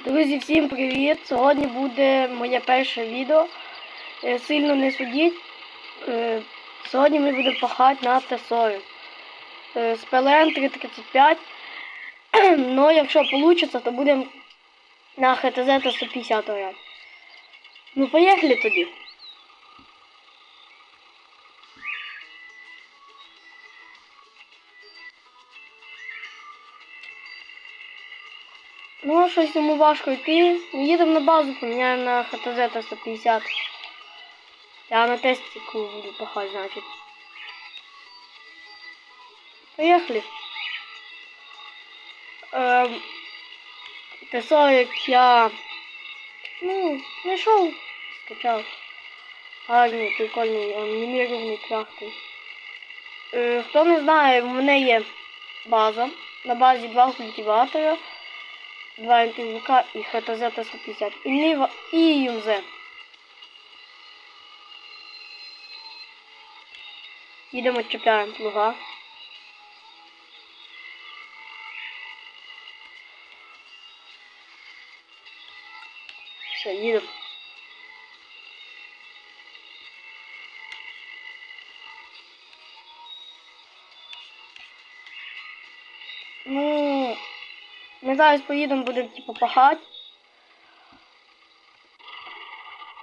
Друзі, всім привіт! Сьогодні буде моє перше відео. Е, Сильно не судіть. Е, Сьогодні ми будемо пахати на Т-40. Е, З ПЛН 335. Ну, якщо вийде, то будемо на ХТЗ Т-150. Ну, поїхали тоді. Ну, щось йому важко йти. Їдемо на базу, поміняємо на ХТЗ Т-150. Я на тестику буду пахать, значить. Поехали. Ем, Т-40 я, ну, знайшов, скачав. Гарний, прикольний, анімірований трактор. Е, хто не знає, в мене є база. На базі два культиватора, два НТВК і ХТЗ Т-150. І Нива, і ЮМЗ. Їдемо чіпляємо плуга. Все, їдемо. Ну, ми зараз поїдемо, будемо типу пахати.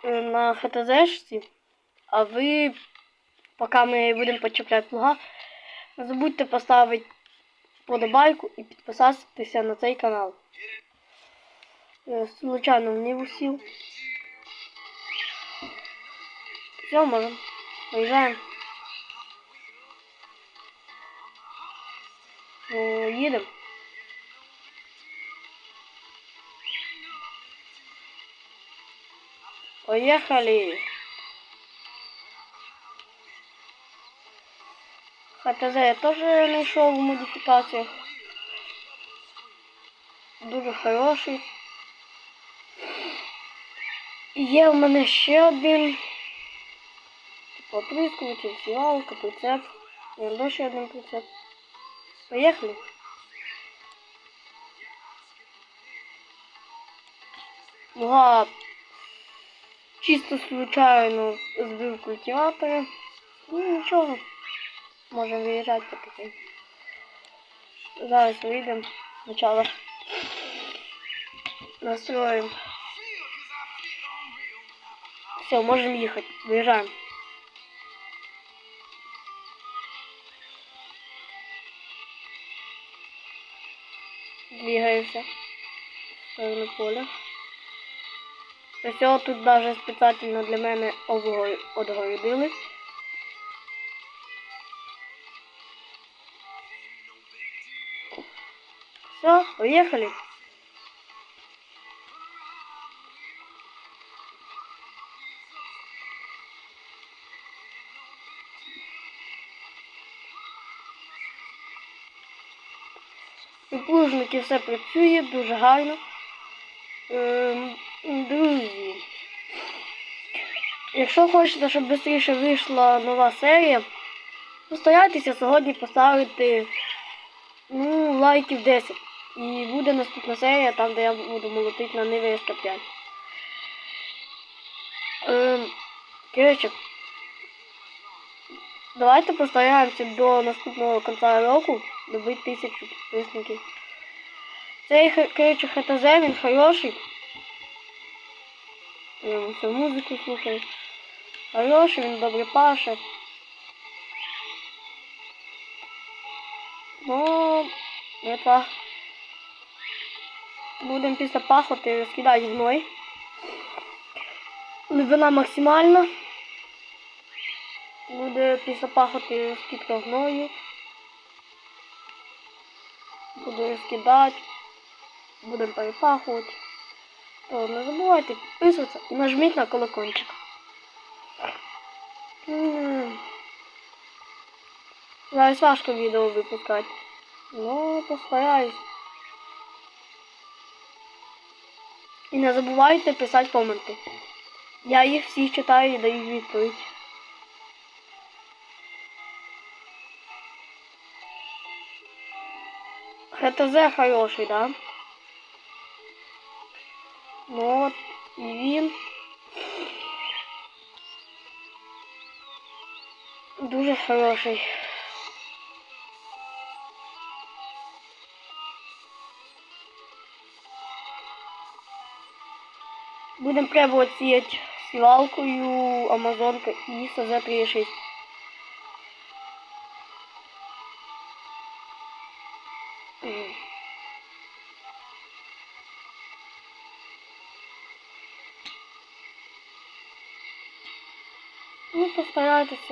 е, На ХТЗшці. А ви, поки ми будемо почепляти плуга, не забудьте поставити подобайку і підписатися на цей канал. Е, Случайно не усів. Все, можемо. Виїжджаємо. Е, Їдемо. Поехали. ХТЗ я теж знайшов у модифікаціях. Дуже хороший. Є в мене ще один. Типу оприскуватель, сівалка, прицеп. І ще один прицеп. Поїхали. Луга чисто случайно збив культиватора. Ну нічого. Можемо виїжджати потихеньку. Зараз вийдемо. Спочатку настроїмо. Все, можем ехать. Выезжаем. Двигаемся в сторону. Все, тут даже специально для мене отгородили. Все, поехали. У плужники все працює дуже гарно. Друзі, якщо хочете, щоб швидше вийшла нова серія, постарайтеся сьогодні поставити ну, лайків 10. І буде наступна серія, там де я буду молотити на Ниві СК5. Ем, коротше, давайте постараємося до наступного кінця року добити тисячу підписників. Цей коротше, ХТЗ, він хороший. Я все музику слухаю. Хороший, він добре паше. Ну, это будемо після пахоти розкидати гной. Глибина максимальна. Буде після пахоти розкидка гною. Буду розкидати. Будемо перепахувати. Не забувайте підписуватися і нажміть на колокольчик. Зараз важко відео випускати. Ну, постараюсь. І не забувайте писати коменти. Я їх всі читаю і даю відповідь. ХТЗ хороший, да? Ну от, і він. Дуже хороший. Будемо пробувати сіяти сівалкою Амазонка і СЗ-36. Ну, постарайтесь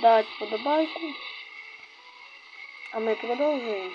дати подобайку. А ми продовжуємо.